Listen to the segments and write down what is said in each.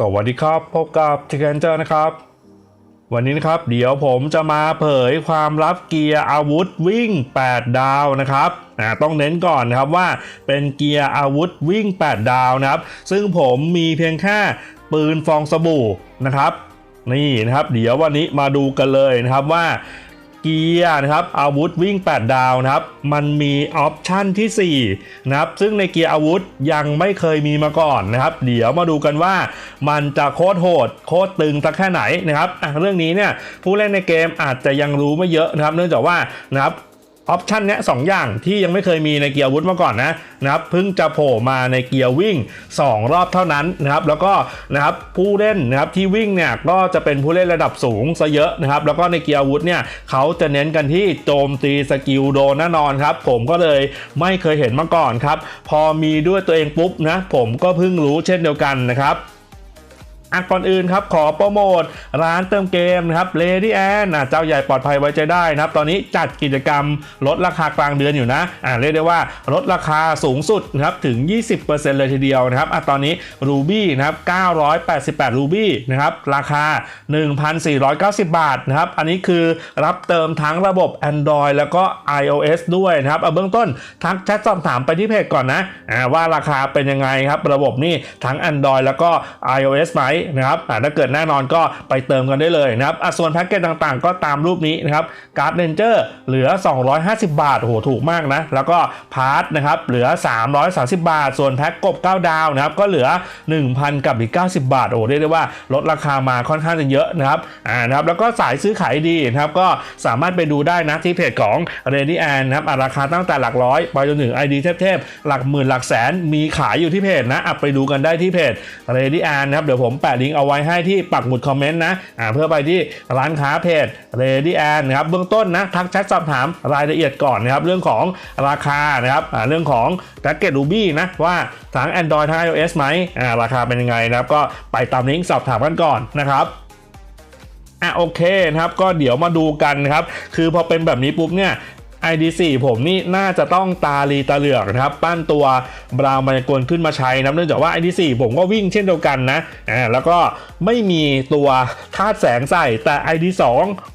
สวัสดีครับ พบกับทคแอนเจอร์นะครับ วันนี้นะครับ เดี๋ยวผมจะมาเผยความลับเกียร์อาวุธวิ่ง 8 ดาวนะครับอ่าต้องเน้นก่อนนะครับว่าเป็นเกียร์อาวุธวิ่ง 8 ดาวนะครับ ซึ่งผมมีเพียงแค่ปืนฟองสบู่นะครับ นี่นะครับ เดี๋ยววันนี้มาดูกันเลยนะครับว่า เกียร์นะครับอาวุธวิ่ง 8 ดาวนะครับมันมีออปชันที่4นะครับซึ่งในเกียร์อาวุธยังไม่เคยมีมาก่อนนะครับ เดี๋ยวมาดูกันว่ามันจะโคตรโหดโคตรตึงสักแค่ไหนนะครับเรื่องนี้เนี่ยผู้เล่นในเกมอาจจะยังรู้ไม่เยอะนะครับ เนื่องจากว่านะครับ ออปชันเนี้ยสองอย่างที่ยังไม่เคยมีในเกียร์วุธมาก่อนนะนะครับเพิ่งจะโผล่มาในเกียร์วิ่ง 2 รอบเท่านั้นนะครับแล้วก็นะครับผู้เล่นนะครับที่วิ่งเนี่ยก็จะเป็นผู้เล่นระดับสูงซะเยอะนะครับแล้วก็ในเกียร์วุธเนี่ยเขาจะเน้นกันที่โจมตีสกิลโดนแน่นอนครับผมก็เลยไม่เคยเห็นมาก่อนครับพอมีด้วยตัวเองปุ๊บนะผมก็เพิ่งรู้เช่นเดียวกันนะครับ อะก่อนอื่นครับขอโปรโมทร้านเติมเกมนะครับ Lady Ann อะเจ้าใหญ่ปลอดภัยไว้ใจได้นะครับ ตอนนี้จัดกิจกรรมลดราคากลางเดือนอยู่นะอะเรียกได้ว่าลดราคาสูงสุดนะครับถึง 20%เลยทีเดียวนะครับอะตอนนี้ Ruby นะครับ 988 Ruby นะครับราคา 1,490 บาทนะครับ อันนี้คือรับเติมทั้งระบบ Android แล้วก็ iOS ด้วยนะครับเอาเบื้องต้นทักแชทสอบถามไปที่เพจก่อนนะอ่าว่าราคาเป็นยังไงครับระบบนี่ทั้ง Android แล้วก็ iOS ไหมนะครับถ้าเกิดแน่นอนก็ไปเติมกันได้เลยนะครับส่วนแพ็กเกจต่างๆ ก็ตามรูปนี้นะครับการ์ดเ a นเจอร์เหลือ 250 บาทโหถูกมากนะ แล้วก็พาร์ทนะครับเหลือ 330 บาท ส่วนแพ็กกบ 9 ดาวนะครับก็เหลือ 1,000 กับอีก 90 บาทโอ้โหเรียกได้ว่าลดราคามาค่อนข้างจะเยอะนะครับอ่านะครับแล้วก็สายซื้อขายดีนะครับก็สามารถไปดูได้นะที่เพจของ r e a d y a n นนะครับอะราคาตั้งแต่หลักร้อยไปจนถึง ID เทพๆหลักหมื่นหลักแสนมีขายอยู่ที่เพจนะไปดูกันได้ที่เพจ r e a d y a n นนะครับเดี๋ยวผมปะลิงก์เอาไว้ให้ที่ปักหมุดคอมเมนต์นะอ่าเพื่อไปที่ร้านค้าเพจ r e a d y a n นะครับเบื้องต้นนะทักแชทสอบถามรายละเอียดก่อนนะครับเรื่องของราคานะครับอ่าเรื่องของแพ็กเกจ Ruby นะว่าทั้ง Android ทั้ง iOS ไหมอ่าราคาเป็นยังไงนะครับก็ไปตามลิงก์สอบถามกันก่อนนะครับอะโอเคนะครับก็เดี๋ยวมาดูกันนะครับคือพอเป็นแบบนี้ปุ๊บเนี่ย ID4 ผมนี่น่าจะต้องตาลีตาเหลือกนะครับปั้นตัวบราวน์มายากลขึ้นมาใช้นะเนื่องจากว่า ID4 ผมก็วิ่งเช่นเดียวกันนะอ่าแล้วก็ไม่มีตัวธาตุแสงใส่แต่ ID2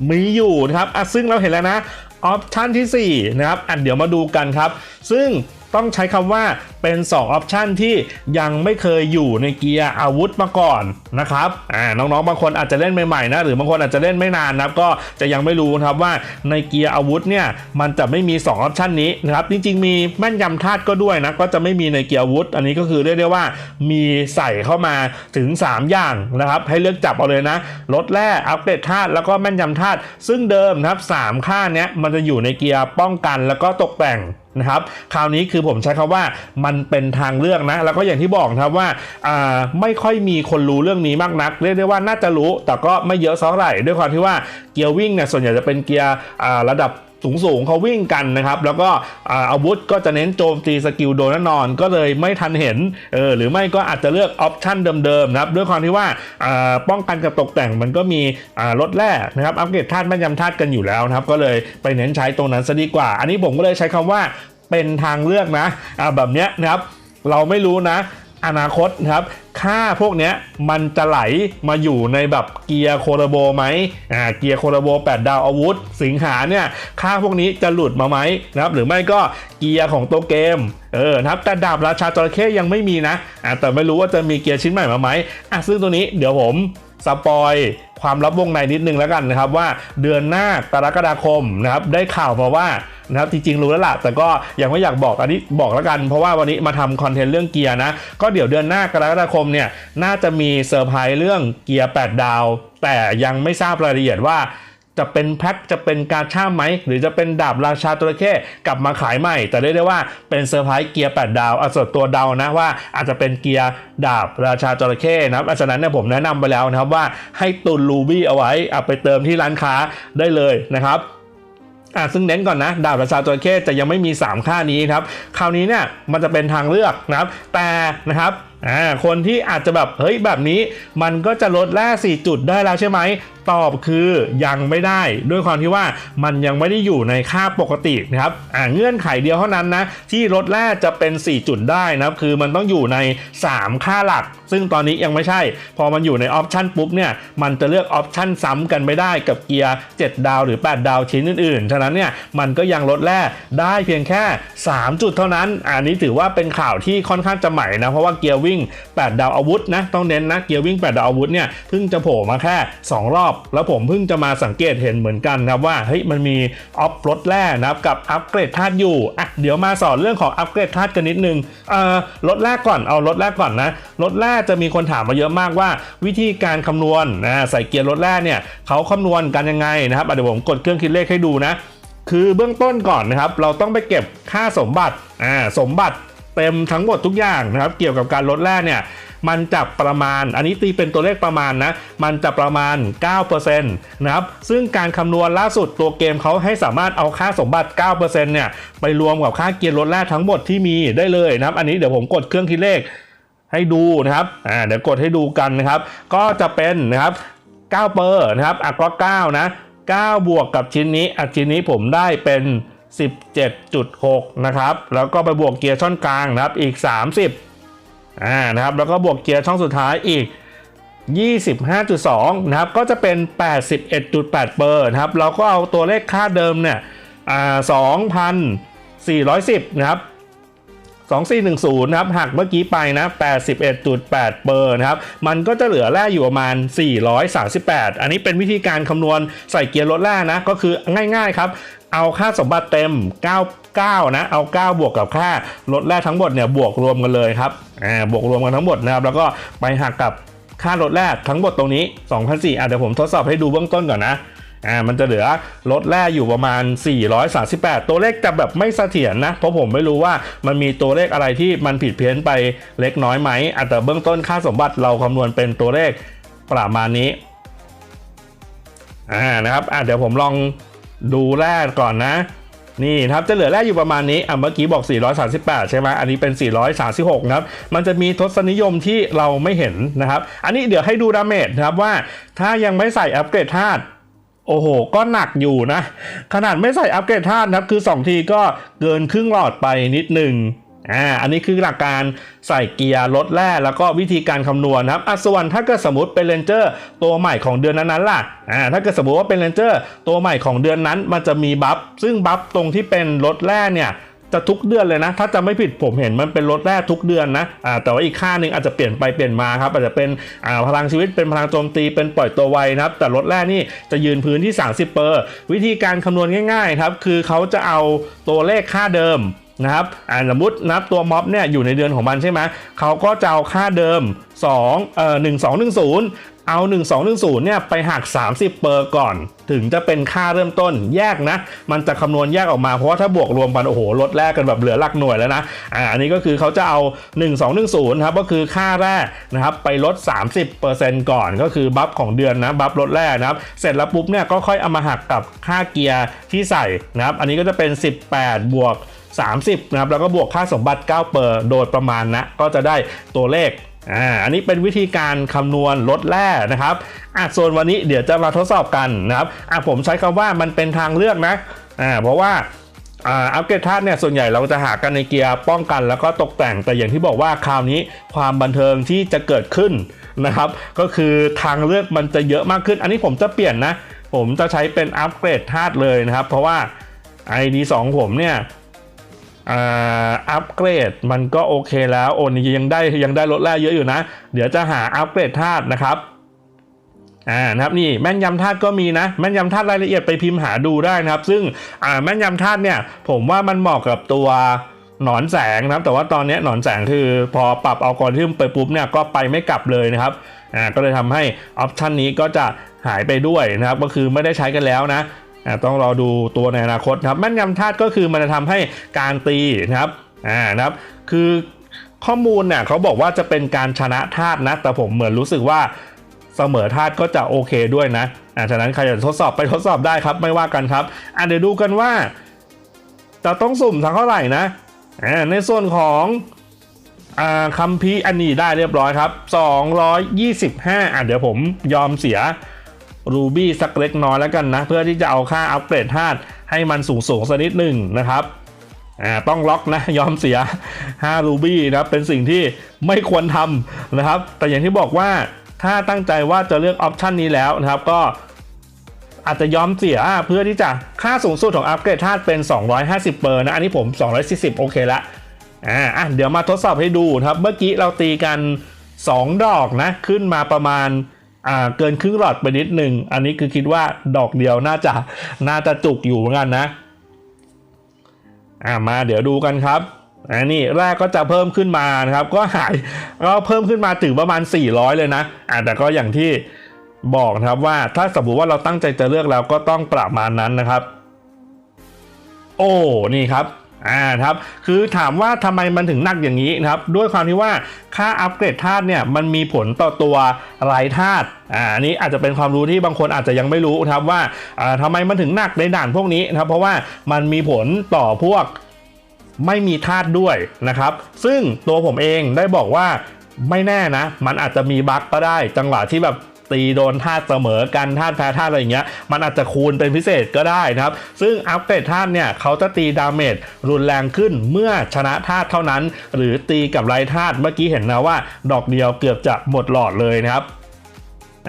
มีอยู่นะครับอะซึ่งเราเห็นแล้วนะออปชันที่4นะครับอันเดี๋ยวมาดูกันครับ ซึ่ง ต้องใช้คำว่าเป็น 2 ออปชันที่ยังไม่เคยอยู่ในเกียร์อาวุธมาก่อนนะครับอ่าน้องๆ บางคนอาจจะเล่นใหม่ๆนะหรือบางคนอาจจะเล่นไม่นานนะครับก็จะยังไม่รู้นะครับว่าในเกียร์อาวุธเนี่ยมันจะไม่มี 2 ออปชันนี้นะครับจริงๆ มีแม่นยำธาตุก็ด้วยนะก็จะไม่มีในเกียร์อาวุธ อันนี้ก็คือเรียกได้ว่ามีใส่เข้ามาถึง 3 อย่างนะครับให้เลือกจับเอาเลยนะลดแร่อัปเกรดธาตุแล้วก็แม่นยำธาตุซึ่งเดิมนะครับสามค่าเนี้ยมันจะอยู่ในเกียร์ป้องกันแล้วก็ตกแต่ง นะครับคราวนี้คือผมใช้คำว่ามันเป็นทางเลือกนะ แล้วก็อย่างที่บอกครับว่าไม่ค่อยมีคนรู้เรื่องนี้มากนัก เรียกได้ว่าน่าจะรู้ แต่ก็ไม่เยอะสักเท่าไหร่ด้วยความที่ว่าเกียร์วิ่งเนี่ยส่วนใหญ่จะเป็นเกียร์ระดับ สูงสูงๆเขาวิ่งกันนะครับ แล้วก็อาอาวุธก็จะเน้นโจมตีสกิลโดนแน่นอน ก็เลยไม่ทันเห็นเออหรือไม่ก็อาจจะเลือกออปชันเดิมๆนะครับด้วยความที่ว่าป้องกันกับตกแต่งมันก็มีลดแร่นะครับอัปเกรดธาตุแม่นยำธาตุกันอยู่แล้วนะครับ ก็เลยไปเน้นใช้ตรงนั้นซะดีกว่า อันนี้ผมก็เลยใช้คำว่าเป็นทางเลือกนะแบบเนี้ยนะครับเราไม่รู้นะ อนาคตนะครับค่าพวกนี้มันจะไหลมาอยู่ในแบบเกียร์โคโรโบไหมอ่าเกียร์โคโรโบ 8 ดาวอาวุธ สิงหาเนี่ยค่าพวกนี้จะหลุดมาไหมนะครับหรือไม่ก็เกียร์ของตัวเกมเออนะครับแต่ดาบราชาจระเข้ยังไม่มีนะอ่าแต่ไม่รู้ว่าจะมีเกียร์ชิ้นใหม่มาไหมอะซึ่งตัวนี้เดี๋ยวผมสปอย ความลับวงในนิดนึงแล้วกันนะครับว่าเดือนหน้ากรกฎาคมนะครับได้ข่าวมาว่านะครับจริงๆ รู้แล้วล่ะ แต่ก็ยังไม่อยากบอกอันนี้บอกแล้วกัน เพราะว่าวันนี้มาทำคอนเทนต์เรื่องเกียร์นะ ก็เดี๋ยวเดือนหน้ากรกฎาคมเนี่ยน่าจะมีเซอร์ไพรส์เรื่องเกียร์ 8 ดาว แต่ยังไม่ทราบรายละเอียดว่า จะเป็นแพ็คจะเป็นการช่าไหม หรือจะเป็นดาบราชาตัวเข้กลับมาขายใหม่ แต่เรียกได้ว่าเป็นเซอร์ไพรส์เกียร์ 8 ดาวอส่วนตัวเดานะว่าอาจจะเป็นเกียร์ดาบราชาจระเข้นะครับอาฉะนั้นเนี่ยผมแนะนำไปแล้วนะครับว่าให้ตุนรูบี้เอาไว้เอาไปเติมที่ร้านค้าได้เลยนะครับอะซึ่งเน้นก่อนนะดาบราชาจระเข้จะยังไม่มี 3 ค่านี้ครับคราวนี้เนี่ยมันจะเป็นทางเลือกนะครับแต่นะครับ อ่าคนที่อาจจะแบบเฮ้ยแบบนี้มันก็จะลดแร่4จุดได้แล้วใช่ไหมตอบคือยังไม่ได้ด้วยความที่ว่ามันยังไม่ได้อยู่ในค่าปกตินะครับอ่าเงื่อนไขเดียวเท่านั้นนะที่ลดแร่จะเป็น 4 จุดได้นะครับคือมันต้องอยู่ใน 3 ค่าหลัก ซึ่งตอนนี้ยังไม่ใช่ พอมันอยู่ในออปชันปุ๊บเนี่ยมันจะเลือกออปชันซ้ำกันไม่ได้กับเกียร์ 7 ดาวหรือ 8 ดาวชิ้นอื่นๆ ฉะนั้นเนี่ยมันก็ยังลดแร่ได้เพียงแค่ 3 จุดเท่านั้นอันนี้ถือว่าเป็นข่าวที่ค่อนข้างจะใหม่นะเพราะว่าเกียร์วิง 8 ดาวอาวุธนะต้องเน้นนะเกียร์วิ่ง 8 ดาวอาวุธเนี่ยเพิ่งจะโผล่มาแค่ 2 รอบ แล้วผมเพิ่งจะมาสังเกตเห็นเหมือนกันครับว่าเฮ้ยมันมีออฟลดแร่นะครับกับอัปเกรดธาตุอยู่อะเดี๋ยวมาสอนเรื่องของอัปเกรดธาตุกันนิดนึงเอ่อลดแร่ก่อนเอาลดแร่ก่อนนะลดแร่จะมีคนถามมาเยอะมากว่า วิธีการคำนวณนะใส่เกียร์ลดแร่เนี่ยเขาคำนวณกันยังไงนะครับเดี๋ยวผมกดเครื่องคิดเลขให้ดูนะคือเบื้องต้นก่อนนะครับ เราต้องไปเก็บค่าสมบัติอ่าสมบัติ เต็มทั้งหมดทุกอย่างนะครับเกี่ยวกับการลดแร่เนี่ยมันจะประมาณ อันนี้ตีเป็นตัวเลขประมาณนะ มันจะประมาณ 9%นะครับ ซึ่งการคำนวณล่าสุดตัวเกมเขาให้สามารถเอาค่าสมบัติ 9%เนี่ย ไปรวมกับค่าเกียร์ลดแร่ทั้งหมดที่มีได้เลยนะครับ อันนี้เดี๋ยวผมกดเครื่องคิดเลขให้ดูนะครับ อ่า เดี๋ยวกดให้ดูกันนะครับ ก็จะเป็นนะครับ9เปอร์นะครับอะก็9นะ9บวกกับชิ้นนี้อะชิ้นนี้ผมได้เป็น 17.6 นะครับ แล้วก็ไปบวกเกียร์ช่องกลางนะครับอีก 30อ่านะครับ แล้วก็บวกเกียร์ช่องสุดท้ายอีก 25.2 นะครับ ก็จะเป็น 81.8 เปอร์นะครับ เราก็เอาตัวเลขค่าเดิมเนี่ยอ่า2,410 นะครับ 2410 นะครับ หักเมื่อกี้ไปนะ 81.8 เปอร์นะครับ มันก็จะเหลือแร่อยู่ประมาณ 438 อันนี้เป็นวิธีการคำนวณใส่เกียร์ลดแร่นะ ก็คือง่ายๆครับ เอาค่าสมบัติเต็ม 99 นะ เอา 9 บวกกับค่าลดแร่ทั้งหมดเนี่ยบวกรวมกันเลยครับอ่าบวกรวมกันทั้งหมดนะครับ แล้วก็ไปหักกับค่าลดแร่ทั้งหมดตรงนี้2,004อะเดี๋ยวผมทดสอบให้ดูเบื้องต้นก่อนนะอ่ามันจะเหลือลดแร่อยู่ประมาณ 438 ตัวเลขจะแบบไม่เสถียรนะ เพราะผมไม่รู้ว่ามันมีตัวเลขอะไรที่มันผิดเพี้ยนไปเล็กน้อยไหมอะแต่เบื้องต้นค่าสมบัติเราคำนวณเป็นตัวเลขประมาณนี้อ่านะครับอะเดี๋ยวผมลอง ดูแร่ก่อนนะ นี่ครับจะเหลือแร่อยู่ประมาณนี้อะเมื่อกี้บอก 438 ใช่ไหมอันนี้เป็น 436นะครับมันจะมีทศนิยมที่เราไม่เห็นนะครับ อันนี้เดี๋ยวให้ดูดาเมจนะครับว่า ถ้ายังไม่ใส่อัปเกรดธาตุโอ้โห ก็หนักอยู่นะ ขนาดไม่ใส่อัปเกรดธาตุนะครับคือ 2 ทีก็เกินครึ่งหลอดไปนิดหนึ่ง อ่าอันนี้คือหลักการใส่เกียร์ลดแร่แล้วก็วิธีการคำนวณนะครับอะส่วนถ้าเกิดสมมติเป็นเลนเจอร์ตัวใหม่ของเดือนนั้นๆล่ะอ่าถ้าเกิดสมมติว่าเป็นเลนเจอร์ตัวใหม่ของเดือนนั้น มันจะมีบัฟซึ่งบัฟตรงที่เป็นลดแร่เนี่ยจะทุกเดือนเลยนะ ถ้าจะไม่ผิดผมเห็นมันเป็นลดแร่ทุกเดือนนะอ่าแต่ว่าอีกค่าหนึ่งอาจจะเปลี่ยนไปเปลี่ยนมาครับ อาจจะเป็นอ่าพลังชีวิตเป็นพลังโจมตีเป็นปล่อยตัวไวนะครับ แต่ลดแร่นี่จะยืนพื้นที่ 30 เปอร์ วิธีการคำนวณง่ายๆครับ คือเขาจะเอาตัวเลขค่าเดิม นะครับอ่าสมมตินับตัวม็อบเนี่ยอยู่ในเดือนของมันใช่ไหมเขาก็จะเอาค่าเดิม2เอ่อ1210 เอา 1210เนี่ยไปหัก 30 เปอร์ก่อน ถึงจะเป็นค่าเริ่มต้นแยกนะ มันจะคำนวณแยกออกมาเพราะว่าถ้าบวกรวมกันโอ้โหลดแรกกันแบบเหลือหลักหน่วยแล้วนะอ่าอันนี้ก็คือเขาจะเอา 1210ครับก็คือค่าแรกนะครับไปลด 30%ก่อนก็คือบัฟของเดือนนะบัฟลดแรกนะครับ เสร็จแล้วปุ๊บเนี่ยก็ค่อยเอามาหักกับค่าเกียร์ที่ใส่นะครับ อันนี้ก็จะเป็น 18 บวก 30นะครับแล้วก็บวกค่าสมบัติ9เปอร์โดยประมาณนะก็จะได้ตัวเลขอ่าอันนี้เป็นวิธีการคำนวณลดแร่นะครับอะส่วนวันนี้เดี๋ยวจะมาทดสอบกันนะครับอะผมใช้คำว่ามันเป็นทางเลือกนะอ่าเพราะว่าอ่าอัปเกรดธาตุเนี่ยส่วนใหญ่เราจะหากันในเกียร์ป้องกันแล้วก็ตกแต่งแต่อย่างที่บอกว่าคราวนี้ความบันเทิงที่จะเกิดขึ้นนะครับ ก็คือทางเลือกมันจะเยอะมากขึ้น อันนี้ผมจะเปลี่ยนนะ ผมจะใช้เป็นอัปเกรดธาตุเลยนะครับ เพราะว่า ID 2ผมเนี่ย อ่าอัปเกรดมันก็โอเคแล้วโอนี่ยังได้ยังได้ลดแร่เยอะอยู่นะ เดี๋ยวจะหาอัปเกรดธาตุนะครับอ่านะครับนี่แม่นยำธาตุก็มีนะ แม่นยำธาตุรายละเอียดไปพิมพ์หาดูได้นะครับ ซึ่งอ่าแม่นยำธาตุเนี่ย ผมว่ามันเหมาะกับตัวหนอนแสงนะครับ แต่ว่าตอนนี้หนอนแสงคือพอปรับอัลกอริทึมไปปุ๊บเนี่ยก็ไปไม่กลับเลยนะครับอ่าก็เลยทำให้ออปชันนี้ก็จะหายไปด้วยนะครับ ก็คือไม่ได้ใช้กันแล้วนะ ต้องรอดูตัวในอนาคตครับแม่นยำธาตุก็คือมันจะทำให้การตีนะครับอ่านะครับคือข้อมูลเนี่ยเขาบอกว่าจะเป็นการชนะธาตุนะ แต่ผมเหมือนรู้สึกว่าเสมอธาตุก็จะโอเคด้วยนะอ่าฉะนั้นใครอยากทดสอบไปทดสอบได้ครับไม่ว่ากันครับอ่าเดี๋ยวดูกันว่าจะต้องสุ่มสักเท่าไหร่นะอ่าในส่วนของอ่าคัมพีร์อันนี้ได้เรียบร้อยครับ 225อะเดี๋ยวผมยอมเสีย รูบี้สักเล็กน้อยแล้วกันนะ เพื่อที่จะเอาค่าอัปเกรดธาตุให้มันสูงสูงสักนิดหนึ่งนะครับอ่าต้องล็อกนะยอมเสีย5รูบี้นะครับเป็นสิ่งที่ไม่ควรทำนะครับ แต่อย่างที่บอกว่าถ้าตั้งใจว่าจะเลือกออปชันนี้แล้วนะครับ ก็อาจจะยอมเสียเพื่อที่จะค่าสูงสุดของอัปเกรดธาตุเป็น 250 เปอร์นะ อันนี้ผม 240 โอเคละอ่าอะเดี๋ยวมาทดสอบให้ดูนะครับ เมื่อกี้เราตีกัน 2 ดอกนะ ขึ้นมาประมาณ อ่าเกินครึ่งหลอดไปนิดหนึ่งอันนี้คือคิดว่าดอกเดียวน่าจะน่าจะจุกอยู่เหมือนกันนะอ่ามาเดี๋ยวดูกันครับอันนี้แรกก็จะเพิ่มขึ้นมานะครับ ก็หายก็เพิ่มขึ้นมาถึงประมาณ 400 เลยนะอ่าแต่ก็อย่างที่บอกนะครับว่าถ้าสมมติว่าเราตั้งใจจะเลือกแล้วก็ต้องประมาณนั้นนะครับ โอ้นี่ครับ อ่าครับคือถามว่าทำไมมันถึงหนักอย่างนี้นะครับด้วยความที่ว่าค่าอัปเกรดธาตุเนี่ยมันมีผลต่อตัวรายธาตุอ่านนี้อาจจะเป็นความรู้ที่บางคนอาจจะยังไม่รู้ครับว่าอ่าทำไมมันถึงหนักในด่านพวกนี้นะครับเพราะว่ามันมีผลต่อพวกไม่มีธาตุด้วยนะครับ ซึ่งตัวผมเองได้บอกว่าไม่แน่นะ มันอาจจะมีบั๊กก็ได้ จังหวะที่แบบ ตีโดนธาตุเสมอกันธาตุแพ้ธาตุอะไรอย่างเงี้ยมันอาจจะคูณเป็นพิเศษก็ได้นะครับ ซึ่งอัปเกรดธาตุเนี่ยเขาจะตีดาเมจรุนแรงขึ้นเมื่อชนะธาตุเท่านั้น หรือตีกับไรธาตุเมื่อกี้เห็นนะว่า ดอกเดียวเกือบจะหมดหลอดเลยนะครับ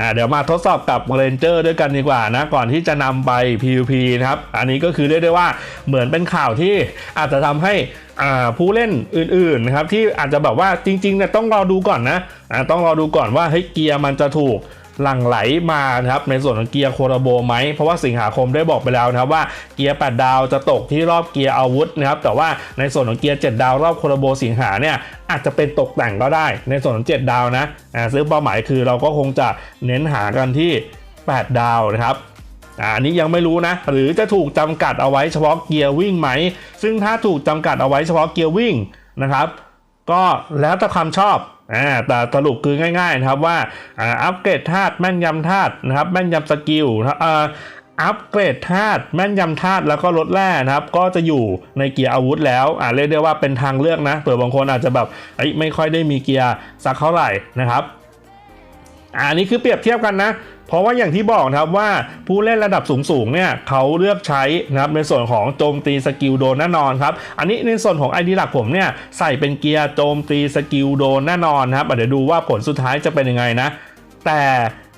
อ่าเดี๋ยวมาทดสอบกับเรนเจอร์ด้วยกันดีกว่านะ ก่อนที่จะนำไป PVP นะครับ อันนี้ก็คือเรียกได้ว่าเหมือนเป็นข่าวที่อาจจะทำให้อ่าผู้เล่นอื่นๆนะครับที่อาจจะแบบว่าจริงๆเนี่ยต้องรอดูก่อนนะอ่าต้องรอดูก่อนว่าเฮ้ยเกียร์มันจะถูก หลั่งไหลมานะครับในส่วนของเกียร์โคโรโบไหมเพราะว่าสิงหาคมได้บอกไปแล้วนะครับว่าเกียร์8ดาวจะตกที่รอบเกียร์อาวุธนะครับแต่ว่าในส่วนของเกียร์7ดาวรอบโคโรโบสิงหาเนี่ยอาจจะเป็นตกแต่งก็ได้ ในส่วนของ7ดาวนะซึ่งเป้าหมายคือเราก็คงจะเน้นหากันที่ 8 ดาวนะครับอ่าอันนี้ยังไม่รู้นะ หรือจะถูกจำกัดเอาไว้เฉพาะเกียร์วิ่งไหม ซึ่งถ้าถูกจำกัดเอาไว้เฉพาะเกียร์วิ่งนะครับ ก็แล้วแต่ความชอบอ่าแต่สรุปคือง่ายๆนะครับว่าอัปเกรดธาตุแม่นยำธาตุนะครับแม่นยำสกิลอัปเกรดธาตุแม่นยำธาตุแล้วก็ลดแร่นะครับ ก็จะอยู่ในเกียร์อาวุธแล้วอ่าเรียกได้ว่าเป็นทางเลือกนะเผื่อบางคนอาจจะแบบไม่ค่อยได้มีเกียร์สักเท่าไหร่นะครับอันนี้คือเปรียบเทียบกันนะ เพราะว่าอย่างที่บอกนะครับว่าผู้เล่นระดับสูงๆเนี่ยเขาเลือกใช้นะครับในส่วนของโจมตีสกิลโดนแน่นอนครับอันนี้ในส่วนของไอดีหลักผมเนี่ยใส่เป็นเกียร์โจมตีสกิลโดนแน่นอนครับเดี๋ยวดูว่าผลสุดท้ายจะเป็นยังไงนะ แต่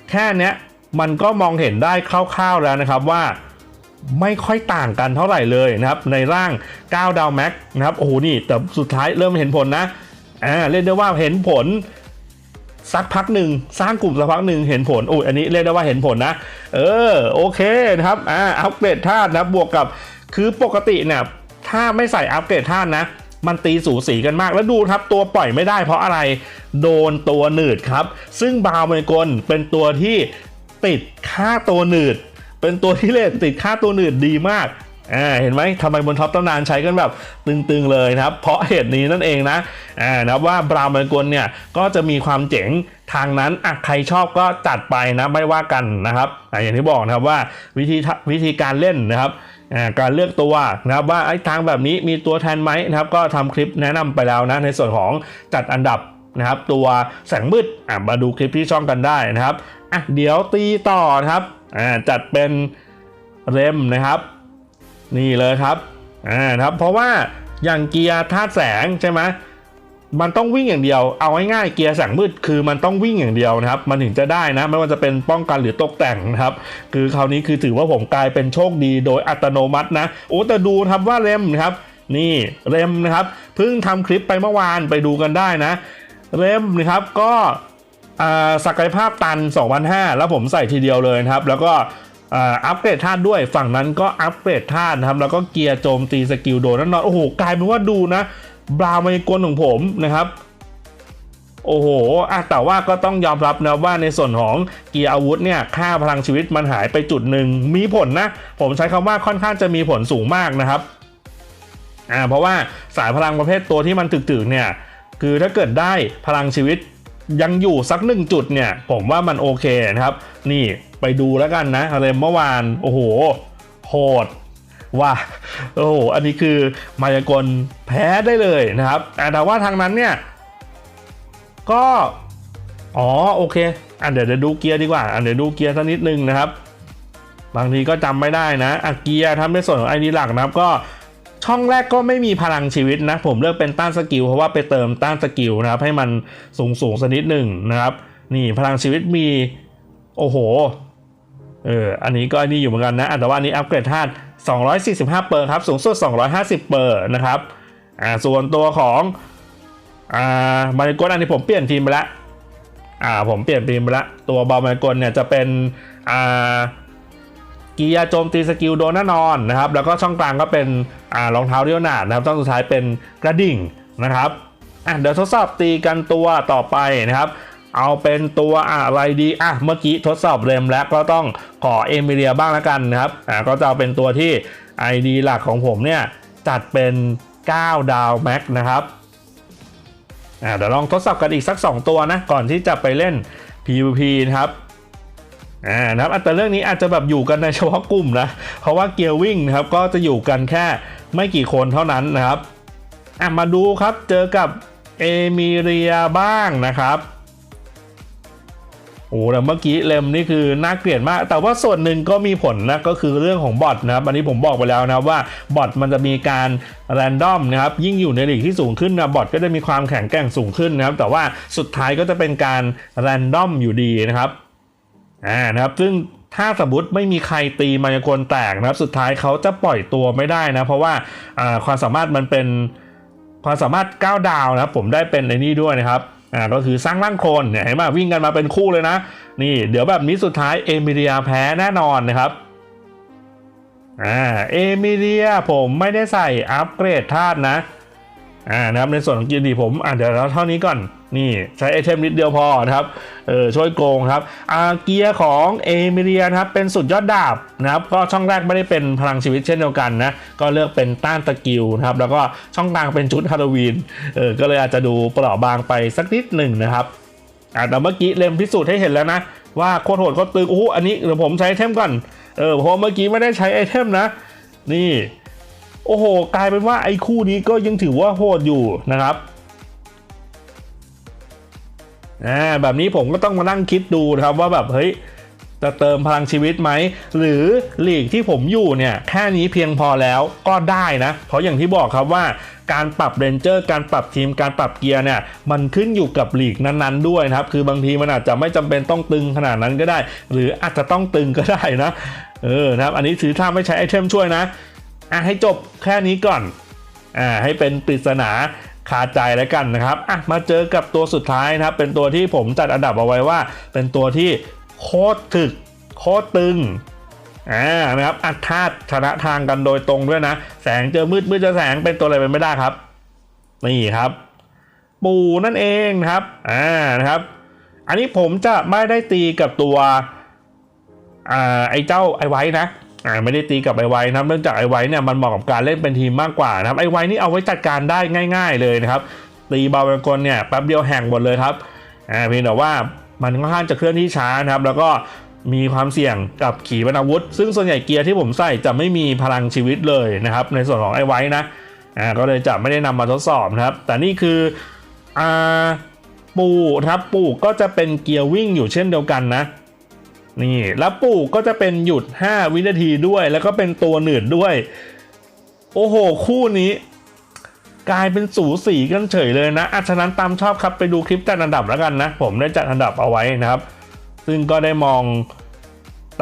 แค่เนี้ยมันก็มองเห็นได้คร่าวๆแล้วนะครับว่าไม่ค่อยต่างกันเท่าไหร่เลยนะครับ ในร่าง 9 ดาวแม็กนะครับ โอ้โห นี่ แต่สุดท้ายเริ่มเห็นผลนะอ่าเรียกได้ว่าเห็นผล สักพักหนึ่งสร้างกลุ่มสักพักหนึ่งเห็นผลโอ้อันนี้เรียกได้ว่าเห็นผลนะ เออโอเคนะครับอ่าอัปเกรดธาตุนะบวกกับคือปกติเนี่ยถ้าไม่ใส่อัปเกรดธาตุนะ มันตีสูสีกันมากแล้วดูครับตัวปล่อยไม่ได้เพราะอะไรโดนตัวหนืดครับ ซึ่งบาวเมกลเป็นตัวที่ติดค่าตัวหนืด เป็นตัวที่เลทติดค่าตัวหนืดดีมาก อ่าเห็นไหมทำไมบนท็อปตำนานใช้กันแบบตึงๆเลยนะครับ เพราะเหตุนี้นั่นเองนะอ่านะว่าบราวน์มันกลเนี่ยก็จะมีความเจ๋งทางนั้นอะใครชอบก็จัดไปนะไม่ว่ากันนะครับอ่าอย่างที่บอกนะครับว่าวิธีวิธีการเล่นนะครับอ่าการเลือกตัวนะครับว่าไอ้ทางแบบนี้มีตัวแทนไหมนะครับ ก็ทำคลิปแนะนำไปแล้วนะในส่วนของจัดอันดับนะครับ ตัวแสงมืดอะมาดูคลิปที่ช่องกันได้นะครับอะเดี๋ยวตีต่อนะครับอ่าจัดเป็นเรมนะครับ นี่เลยครับอ่าครับเพราะว่าอย่างเกียร์ธาตุแสงใช่ไหมมันต้องวิ่งอย่างเดียว เอาง่ายๆเกียร์แสงมืดคือมันต้องวิ่งอย่างเดียวนะครับ มันถึงจะได้นะ ไม่ว่าจะเป็นป้องกันหรือตกแต่งนะครับ คือคราวนี้คือถือว่าผมกลายเป็นโชคดีโดยอัตโนมัตินะ โอ้แต่ดูครับว่าเรมนะครับ นี่เรมนะครับเพิ่งทำคลิปไปเมื่อวานไปดูกันได้นะเรมนะครับก็อ่าศักยภาพตัน2,500แล้วผมใส่ทีเดียวเลยนะครับ แล้วก็ อ่าอัปเกรดธาตุด้วยฝั่งนั้นก็อัปเกรดธาตุนะครับแล้วก็เกียร์โจมตีสกิลโดนนั่นนอนโอ้โหกลายเป็นว่าดูนะ บราวมายกลของผมนะครับโอ้โหอะแต่ว่าก็ต้องยอมรับนะว่าในส่วนของเกียร์อาวุธเนี่ย ค่าพลังชีวิตมันหายไปจุดหนึ่ง มีผลนะ ผมใช้คำว่าค่อนข้างจะมีผลสูงมากนะครับ อ่า เพราะว่าสายพลังประเภทตัวที่มันถึกๆเนี่ย คือถ้าเกิดได้พลังชีวิตยังอยู่สักหนึ่งจุดเนี่ย ผมว่ามันโอเคนะครับ นี่ ไปดูแล้วกันนะอะไรเมื่อวานโอ้โหโหดว่าโอ้โหอันนี้คือมายากลแพ้ได้เลยนะครับอ่แต่ว่าทางนั้นเนี่ยก็อ๋อโอเคอะเดี๋ยวเดี๋ยวดูเกียร์ดีกว่าอะเดี๋ยวดูเกียร์สักนิดนึงนะครับ บางทีก็จำไม่ได้นะอะเกียร์ทำในส่วนของไอดีหลักนะครับก็ช่องแรกก็ไม่มีพลังชีวิตนะ ผมเลือกเป็นต้านสกิลเพราะว่าไปเติมต้านสกิลนะครับ ให้มันสูงสูงสักนิดหนึ่งนะครับ นี่พลังชีวิตมี โอ้โห เออ อันนี้ก็นี่อยู่เหมือนกันนะ แต่ว่าอันนี้อัปเกรดธาตุ245 เปอร์ครับ สูงสุด 250 เปอร์นะครับ อ่า ส่วนตัวของอ่ามาริโกนอันนี้ผมเปลี่ยนทีมไปล้วอ่า ผมเปลี่ยนทีมไปล้วตัวบอลมาริโกนเนี่ยจะเป็น อ่ากียร์โจมตีสกิลโดนแน่นอนนะครับ แล้วก็ช่องกลางก็เป็น อ่ารองเท้าเรียวหนาดนะครับ ช่องสุดท้ายเป็นกระดิ่งนะครับ อะเดี๋ยวทดสอบตีกันตัวต่อไปนะครับ เอาเป็นตัวอะไรดีอะเมื่อกี้ทดสอบเรมแล้วก็ต้องขอเอมิเลียบ้างแล้วกันนะครับอะก็จะเอาเป็นตัวที่ ID หลักของผมเนี่ยจัดเป็น 9 ดาวแม็กนะครับอะเดี๋ยวลองทดสอบกันอีกสัก 2 ตัวนะก่อนที่จะไปเล่น PVP นะครับอ่านะครับอะแต่เรื่องนี้อาจจะแบบอยู่กันในเฉพาะกลุ่มนะเพราะว่าเกียร์วิ่งนะครับก็จะอยู่กันแค่ไม่กี่คนเท่านั้นนะครับอะมาดูครับเจอกับเอมิเลียบ้างนะครับ อ้แต่เมื่อกี้เลมนี่คือน่าเกลียดมาก แต่ว่าส่วนหนึ่งก็มีผลนะก็คือเรื่องของบอทนะครับอันนี้ผมบอกไปแล้วนะว่าบอทมันจะมีการแรนดอมนะครับยิ่งอยู่ในหลีกที่สูงขึ้นนะบอทก็จะมีความแข็งแกร่งสูงขึ้นนะครับแต่ว่าสุดท้ายก็จะเป็นการแรนดอมอยู่ดีนะครับอ่านะครับซึ่งถ้าสมมติไม่มีใครตีมายากลแตกนะครับ สุดท้ายเขาจะปล่อยตัวไม่ได้นะ เพราะว่าความสามารถมันเป็นความสามารถ9ดาวนะครับ ผมได้เป็นไอ้นี่ด้วยนะครับ อ่าก็คือสร้างร่างโคลนเนี่ยเห็นไหมวิ่งกันมาเป็นคู่เลยนะ นี่ เดี๋ยวแบบนี้สุดท้ายเอมิเลียแพ้แน่นอนนะครับอ่าเอมิเลียผมไม่ได้ใส่อัปเกรดธาตุนะ อ่านะครับในส่วนของกินดีผมอ่าเดี๋ยวเราเท่านี้ก่อนนี่ใช้ไอเทมนิดเดียวพอนะครับเออช่วยโกงครับอาเกียของเอมิเลียนะครับเป็นสุดยอดดาบนะครับก็ช่องแรกไม่ได้เป็นพลังชีวิตเช่นเดียวกันนะก็เลือกเป็นต้านตะกิวนะครับแล้วก็ช่องกลางเป็นชุดฮาโลวีนเออก็เลยอาจจะดูเปราะบางไปสักนิดหนึ่งนะครับอ่าแต่เมื่อกี้เลมพิสูจน์ให้เห็นแล้วนะว่าโคตรโหดโคตรตึงโอ้โหอันนี้เดี๋ยวผมใช้ไอเทมก่อนเออเพราะเมื่อกี้ไม่ได้ใช้ไอเทมนะนี่ โอ้โห กลายเป็นว่าไอ้คู่นี้ก็ยังถือว่าโหดอยู่นะครับอ่าแบบนี้ผมก็ต้องมานั่งคิดดูนะครับว่าแบบเฮ้ยจะเติมพลังชีวิตไหม หรือหลีกที่ผมอยู่เนี่ยแค่นี้เพียงพอแล้วก็ได้นะ เพราะอย่างที่บอกครับว่าการปรับเรนเจอร์ การปรับทีมการปรับเกียร์เนี่ยมันขึ้นอยู่กับหลีกนั้นๆด้วยนะครับ คือบางทีมันอาจจะไม่จำเป็นต้องตึงขนาดนั้นก็ได้ หรืออาจจะต้องตึงก็ได้นะเออนะครับอันนี้ถือถ้าไม่ใช้ไอเทมช่วยนะ อะให้จบแค่นี้ก่อนอ่าให้เป็นปริศนาคาใจแล้วกันนะครับอะมาเจอกับตัวสุดท้ายนะครับ เป็นตัวที่ผมจัดอันดับเอาไว้ว่า เป็นตัวที่โคตรถึกโคตรตึงอ่านะครับอัธาตชนะทางกันโดยตรงด้วยนะ แสงเจอมืดมืดเจอแสงเป็นตัวอะไรเป็นไม่ได้ครับ นี่ครับ ปูนั่นเองครับอ่านะครับ อันนี้ผมจะไม่ได้ตีกับตัวอ่าไอ้เจ้าไอ้ไว้นะ อ่าไม่ได้ตีกับไอไว้นะครับเนื่องจากไอไว้เนี่ยมันเหมาะกับการเล่นเป็นทีมมากกว่านะครับไอไว้นี่เอาไว้จัดการได้ง่าย ๆ เลยนะครับตีบาเวงกลเนี่ยแป๊บเดียวแห่งหมดเลยครับอ่าเพียงแต่ว่ามันค่อนข้างจะเคลื่อนที่ช้านะครับ แล้วก็มีความเสี่ยงกับขี่ปนาวุธ ซึ่งส่วนใหญ่เกียร์ที่ผมใส่จะไม่มีพลังชีวิตเลยนะครับ ในส่วนของไอไว้นะอ่าก็เลยจะไม่ได้นำมาทดสอบนะครับ แต่นี่คืออ่าปูนะครับปูก็จะเป็นเกียร์วิ่งอยู่เช่นเดียวกันนะ นี่แล้วปูก็จะเป็นหยุด 5 วินาทีด้วย แล้วก็เป็นตัวหนืดด้วย โอ้โห คู่นี้ กลายเป็นสูสีกันเฉยเลยนะอะฉะนั้นตามชอบครับไปดูคลิปจัดอันดับแล้วกันนะ ผมได้จัดอันดับเอาไว้นะครับ ซึ่งก็ได้มอง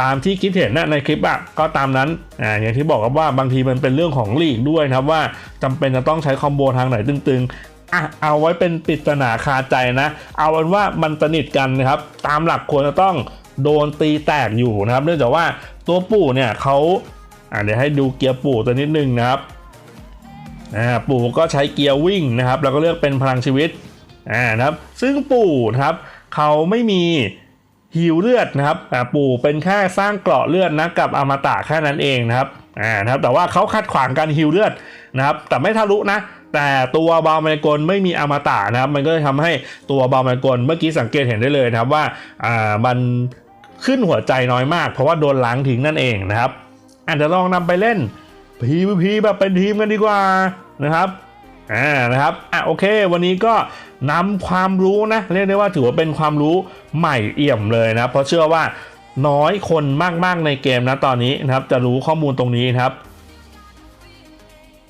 ตามที่คิดเห็นนะในคลิปอะก็ตามนั้นอ่าอย่างที่บอกครับว่าบางทีมันเป็นเรื่องของลีกด้วยนะครับว่าจำเป็นจะต้องใช้คอมโบทางไหนตึงๆอะเอาไว้เป็นปริศนาคาใจนะ เอาเป็นว่ามันสนิทกันนะครับ ตามหลักควรจะต้อง โดนตีแตกอยู่นะครับ เนื่องจากว่าตัวปู่เนี่ยเขาอ่าเดี๋ยวให้ดูเกียร์ปู่ตัวนิดนึงนะครับอ่าปู่ก็ใช้เกียร์วิ่งนะครับ แล้วก็เลือกเป็นพลังชีวิตอ่านะครับ ซึ่งปู่นะครับเขาไม่มีฮิวเลือดนะครับอ่าปู่เป็นแค่สร้างเกราะเลือดนะกับอมตะแค่นั้นเองนะครับอ่านะครับแต่ว่าเขาคัดขวางการฮิวเลือดนะครับ แต่ไม่ทะลุนะ แต่ตัวบาลมายากลไม่มีอมตะนะครับ มันก็เลยทำให้ตัวบาลมายากลเมื่อกี้สังเกตเห็นได้เลยนะครับว่าอ่ามัน ขึ้นหัวใจน้อยมาก เพราะว่าโดนล้างทิ้งนั่นเองนะครับ อาจจะลองนำไปเล่น PVP แบบเป็นทีมกันดีกว่านะครับอ่านะครับอะโอเค วันนี้ก็นำความรู้นะเรียกได้ว่าถือว่าเป็นความรู้ใหม่เอี่ยมเลยนะเพราะเชื่อว่าน้อยคนมากๆในเกมนะตอนนี้นะครับ จะรู้ข้อมูลตรงนี้นะครับ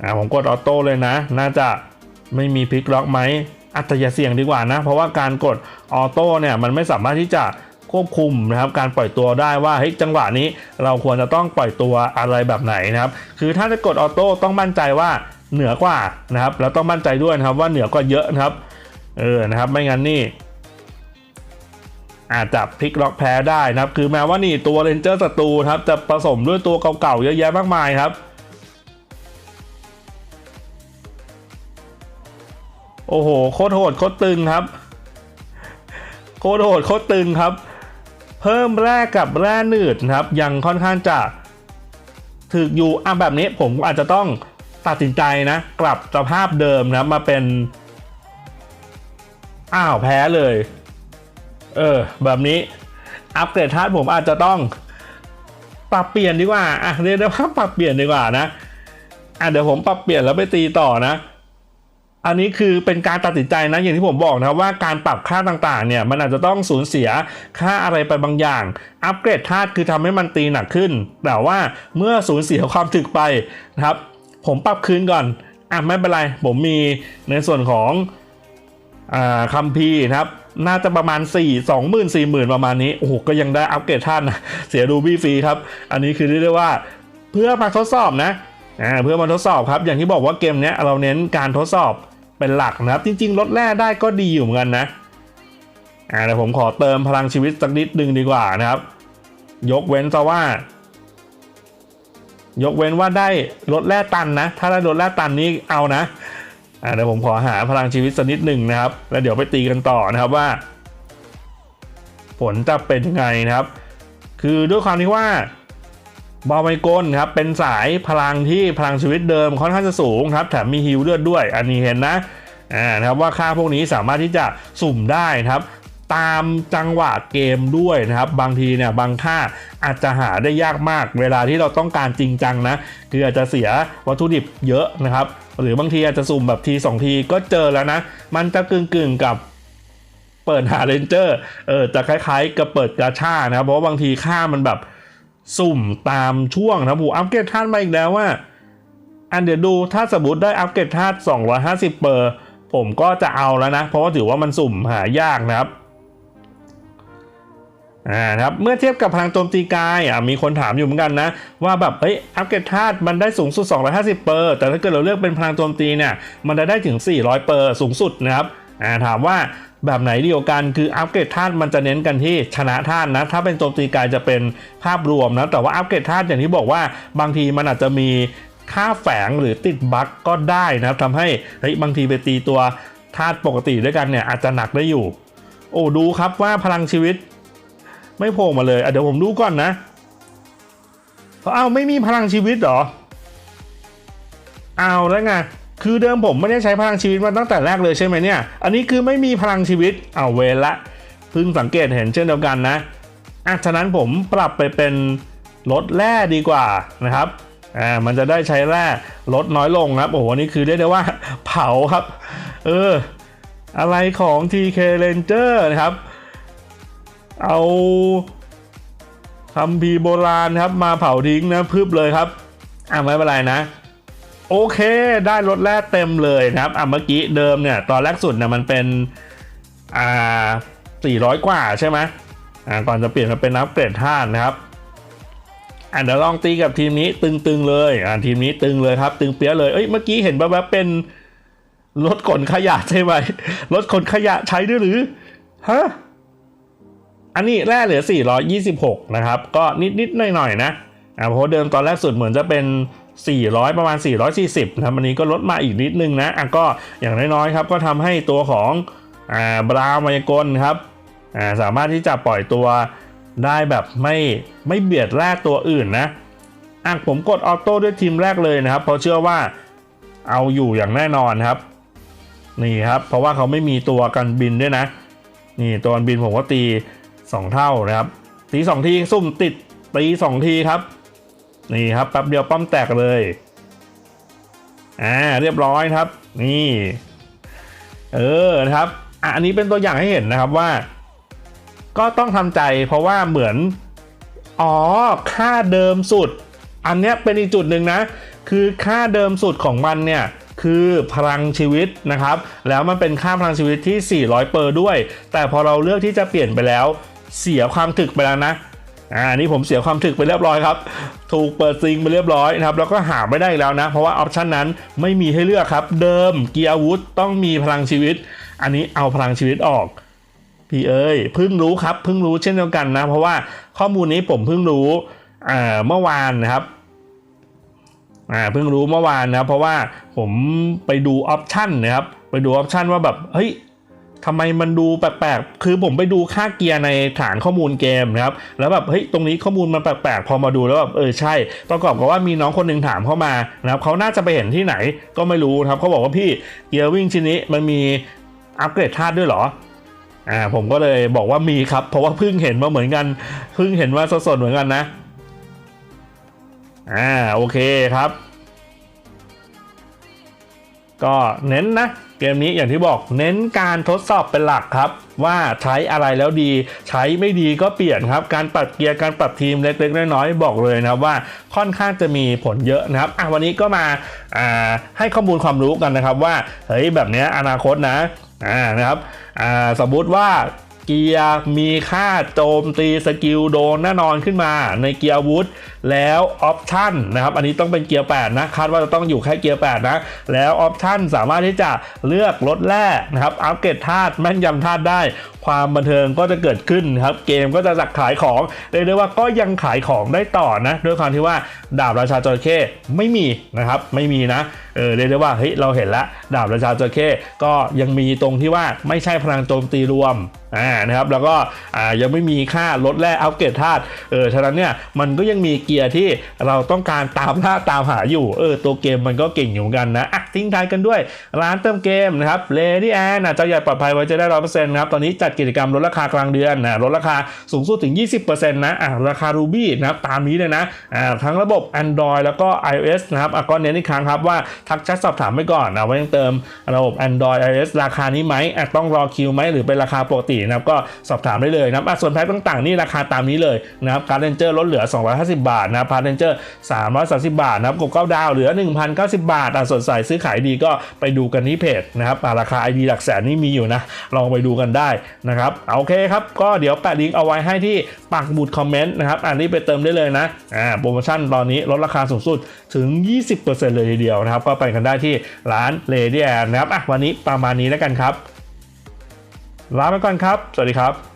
อ่าผมกดออโต้เลยนะ น่าจะไม่มีพลิกล็อกไหมอาจจะอย่าเสี่ยงดีกว่านะ เพราะว่าการกดออโต้เนี่ยมันไม่สามารถที่จะ ควบคุมนะครับการปล่อยตัวได้ว่าเฮ้ยจังหวะนี้เราควรจะต้องปล่อยตัวอะไรแบบไหนนะครับคือถ้าจะกดออโต้ต้องมั่นใจว่าเหนือกว่านะครับแล้วต้องมั่นใจด้วยนะครับว่าเหนือกว่าเยอะนะครับเออนะครับไม่งั้นนี่อาจจะพลิกล็อกแพ้ได้นะครับ คือแม้ว่านี่ตัวเรนเจอร์ศัตรูครับจะผสมด้วยตัวเก่าๆเยอะแยะมากมายครับ โอ้โห โคตรโหดโคตรตึงครับ โคตรโหดโคตรตึงครับ เพิ่มแร่กับแร่หนืดนะครับ ยังค่อนข้างจะถึกอยู่อะแบบนี้ผมอาจจะต้องตัดสินใจนะ กลับสภาพเดิมนะครับมาเป็น อ้าวแพ้เลย เออ แบบนี้ อัปเกรดธาตุผมอาจจะต้องปรับเปลี่ยนดีกว่าอะเรียกได้ว่าปรับเปลี่ยนดีกว่านะอะเดี๋ยวผมปรับเปลี่ยนแล้วไปตีต่อนะ อันนี้คือเป็นการตัดสินใจนะอย่างที่ผมบอกนะว่าการปรับค่าต่างๆเนี่ยมันอาจจะต้องสูญเสียค่าอะไรไปบางอย่าง อัปเกรดธาตุคือทำให้มันตีหนักขึ้น แต่ว่าเมื่อสูญเสียความถึกไปนะครับ ผมปรับคืนก่อนอะไม่เป็นไร ผมมีในส่วนของอคัมภีร์นะครับ น่าจะประมาณ 4 20,000 40,000 ประมาณนี้ โอ้โห ก็ยังได้อัปเกรดท่านนะ เสียดูบี้ฟรีครับ อันนี้คือเรียกได้ว่าเพื่อมาทดสอบนะเพื่อมาทดสอบครับ อย่างที่บอกว่าเกมเนี้ยเราเน้นการทดสอบ เป็นหลักนะครับ จริง ๆ ลดแร่ได้ก็ดีอยู่เหมือนกันนะอ่าเดี๋ยวผมขอเติมพลังชีวิตสักนิดนึงดีกว่านะครับ ยกเว้นแต่ว่า ยกเว้นว่าได้ลดแร่ตันนะ ถ้าได้ลดแร่ตันนี้เอานะอ่าเดี๋ยวผมขอหาพลังชีวิตสักนิดหนึ่งนะครับ แล้วเดี๋ยวไปตีกันต่อนะครับว่า ผลจะเป็นยังไงนะครับ คือด้วยความที่ว่า บอลไมโกลครับเป็นสายพลังที่พลังชีวิตเดิมค่อนข้างจะสูงครับแถมมีฮิลเลือดด้วย อันนี้เห็นนะอ่านะครับว่าค่าพวกนี้สามารถที่จะสุ่มได้นะครับตามจังหวะเกมด้วยนะครับ บางทีเนี่ยบางค่าอาจจะหาได้ยากมาก เวลาที่เราต้องการจริงจังนะคืออาจจะเสียวัตถุดิบเยอะนะครับ หรือบางทีอาจจะสุ่มแบบทีสองทีก็เจอแล้วนะ มันจะกึ่งกึ่งๆกับเปิดหาเรนเจอร์เออจะคล้ายๆกับเปิดกาชานะครับเพราะบางทีค่ามันแบบ สุ่มตามช่วงนะครับผมอัปเกรดท่านมาอีกแล้วว่า อันเดี๋ยวดูถ้าสมมติได้อัปเกรดธาตุ250 เปอร์ ผมก็จะเอาแล้วนะ เพราะว่าถือว่ามันสุ่มหายากนะครับอ่าครับเมื่อเทียบกับพลังโจมตีกายอะมีคนถามอยู่เหมือนกันนะ ว่าแบบเฮ้ยอัปเกรดธาตุมันได้สูงสุด 250 เปอร์ แต่ถ้าเกิดเราเลือกเป็นพลังโจมตีเนี่ยมันจะได้ถึง 400 เปอร์สูงสุดนะครับอ่าถามว่า แบบไหนดีกว่ากันคืออัปเกรดธาตุมันจะเน้นกันที่ชนะธาตุนะถ้าเป็นโจมตีกายจะเป็นภาพรวมนะแต่ว่าอัปเกรดธาตุอย่างที่บอกว่าบางทีมันอาจจะมีค่าแฝงหรือติดบั๊กก็ได้นะครับทำให้เฮ้ยบางทีไปตีตัวธาตุปกติด้วยกันเนี่ยอาจจะหนักได้อยู่ โอ้ดูครับว่าพลังชีวิต ไม่โผล่มาเลยเดี๋ยวผมดูก่อนนะเอ้าไม่มีพลังชีวิตเหรอเอาแล้วไง คือเดิมผมไม่ได้ใช้พลังชีวิตมาตั้งแต่แรกเลยใช่ไหมเนี่ย อันนี้คือไม่มีพลังชีวิตเอาเวละเพิ่งสังเกตเห็นเช่นเดียวกันนะอะฉะนั้นผมปรับไปเป็นลดแร่ดีกว่านะครับอ่ามันจะได้ใช้แร่ลดน้อยลงครับโอ้โหนี่คือเรียกได้ว่าเผาครับ เออ อะไรของ TK Ranger นะครับ เอาคำพีโบราณครับมาเผาทิ้งนะ พึบเลยครับ อะไม่เป็นไรนะ โอเค ได้รถแรกเต็มเลยนะครับอะเมื่อกี้เดิมเนี่ย ตอนแรกสุดเนี่ยมันเป็นอ่า400 กว่าใช่ไหมอ่าก่อนจะเปลี่ยนมาเป็นอัปเกรดท่านนะครับอะเดี๋ยวลองตีกับทีมนี้ตึงๆเลยอ่าทีมนี้ตึงเลยครับ ตึงเปี้ยเลยเอ้ยเมื่อกี้เห็นแบบว่าเป็นรถขนขยะใช่ไหมรถขนขยะใช้ด้วยหรือฮะอันนี้แร่เหลือ 426 นะครับ ก็นิด ๆ หน่อย ๆ นะอ่าเพราะเดิมตอนแรกสุดเหมือนจะเป็น 400 ประมาณ 440นะครับอันนี้ก็ลดมาอีกนิดนึงนะอะก็อย่างน้อยๆครับก็ทำให้ตัวของอ่าบราวมายากลครับอ่าสามารถที่จะปล่อยตัวได้แบบไม่ไม่เบียดแร่ตัวอื่นนะอะผมกดออโต้ด้วยทีมแรกเลยนะครับ เพราะเชื่อว่าเอาอยู่อย่างแน่นอนครับ นี่ครับ เพราะว่าเขาไม่มีตัวกันบินด้วยนะ นี่ตัวกันบินผมก็ตี 2 เท่านะครับ ตี 2 ทีซุ่มติดตี 2 ทีครับ นี่ครับแป๊บเดียวป้อมแตกเลยอ่าเรียบร้อยครับ นี่ เออนะครับอะอันนี้เป็นตัวอย่างให้เห็นนะครับว่า ก็ต้องทำใจเพราะว่าเหมือน อ๋อ ค่าเดิมสุด อันเนี้ยเป็นอีกจุดหนึ่งนะ คือค่าเดิมสุดของมันเนี่ยคือพลังชีวิตนะครับ แล้วมันเป็นค่าพลังชีวิตที่ 400 เปอร์ด้วย แต่พอเราเลือกที่จะเปลี่ยนไปแล้ว เสียความถึกไปแล้วนะ อ่านี่ผมเสียความถึกไปเรียบร้อยครับ ถูกเปิดซิงไปเรียบร้อยนะครับ แล้วก็หาไม่ได้อีกแล้วนะ เพราะว่าออปชันนั้นไม่มีให้เลือกครับ เดิมเกียร์วุธต้องมีพลังชีวิต อันนี้เอาพลังชีวิตออก พี่เอ้ยเพิ่งรู้ครับเพิ่งรู้เช่นเดียวกันนะ เพราะว่าข้อมูลนี้ผมเพิ่งรู้อ่าเมื่อวานนะครับอ่าเพิ่งรู้เมื่อวานนะเพราะว่าผมไปดูออปชันนะครับไปดูออปชันว่าแบบเฮ้ย ทำไมมันดูแปลกๆ คือผมไปดูค่าเกียร์ในฐานข้อมูลเกมนะครับ แล้วแบบเฮ้ยตรงนี้ข้อมูลมันแปลกๆ พอมาดูแล้วแบบเออใช่ ประกอบกับว่ามีน้องคนหนึ่งถามเข้ามานะครับเขาน่าจะไปเห็นที่ไหนก็ไม่รู้ครับเขาบอกว่าพี่เกียร์วิ่งชิ้นนี้มันมีอัปเกรดธาตุด้วยเหรออ่าผมก็เลยบอกว่ามีครับ เพราะว่าเพิ่งเห็นมาเหมือนกันเพิ่งเห็นว่าสดๆเหมือนกันนะอ่าโอเคครับ ก็เน้นนะ เกมนี้อย่างที่บอกเน้นการทดสอบเป็นหลักครับ ว่าใช้อะไรแล้วดี ใช้ไม่ดีก็เปลี่ยนครับ การปรับเกียร์การปรับทีมเล็กๆน้อยๆบอกเลยนะครับว่าค่อนข้างจะมีผลเยอะนะครับอะวันนี้ก็มาอ่าให้ข้อมูลความรู้กันนะครับว่าเฮ้ยแบบนี้อนาคตนะอ่านะครับอ่าสมมุติว่า เกียร์มีค่าโจมตีสกิลโดนแน่นอนขึ้นมาในเกียร์วุธแล้วออปชันนะครับอันนี้ต้องเป็นเกียร์ 8 นะคาดว่าจะต้องอยู่แค่เกียร์ 8 นะ แล้วออปชันสามารถที่จะเลือกลดแร่นะครับอัปเกรดธาตุแม่นยำธาตุได้ ความบันเทิงก็จะเกิดขึ้นครับเกมก็จะจักขายของเรียกได้ว่าก็ยังขายของได้ต่อนะด้วยความที่ว่าดาบราชาจระเข้ไม่มีนะครับไม่มีนะเออเรียกได้ว่าเฮ้ยเราเห็นแล้วดาบราชาจระเข้ก็ยังมีตรงที่ว่าไม่ใช่พลังโจมตีรวมอ่านะครับแล้วก็อ่ายังไม่มีค่าลดแร่อัปเกรดธาตุเออฉะนั้นเนี่ยมันก็ยังมีเกียร์ที่เราต้องการตามล่าตามหาอยู่เออตัวเกมมันก็เก่งอยู่กันนะอะทิ้งท้ายกันด้วย ร้านเติมเกมนะครับเลดี้แอนเจ้าใหญ่ปลอดภัยไว้จะได้ร้อยเปอร์เซ็นต์ครับตอนนี้จัดกิจกรรมลดราคากลางเดือนนะลดราคาสูงสุดถึง 20%นะอะราคา Ruby นะครับตามนี้เลยนะอ่าทั้งระบบ Android แล้วก็ iOS นะครับอะก็เน้นอีกครั้งครับว่าทักแชทสอบถามไว้ก่อนนะว่ายังเติมระบบ Android iOS ราคานี้ไหมอะต้องรอคิวไหมหรือเป็นราคาปกตินะครับก็สอบถามได้เลยนะครับอะส่วนแพ็คต่างๆนี่ราคาตามนี้เลยนะครับการเลนเจอร์ลดเหลือ 250 บาทนะพาร์เรนเจอร์330 บาทนะครับกบเก้าดาวเหลือ 1,090 บาทอะส่วนสายซื้อขายดีก็ไปดูกันที่เพจนะครับราคา ID หลักแสนนี่มีอยู่นะลองไปดูกันได้นะครับโอเคครับก็เดี๋ยวแปะลิงก์เอาไว้ให้ที่ปักหมุดคอมเมนต์นะครับอันนี้ไปเติมได้เลยนะอ่าโปรโมชั่นตอนนี้ลดราคาสูงสุดถึง 20%เลยทีเดียวนะครับ ก็ไปกันได้ที่ร้าน Lady Ann นะครับอะวันนี้ประมาณนี้แล้วกันครับลาไปก่อนครับ สวัสดีครับ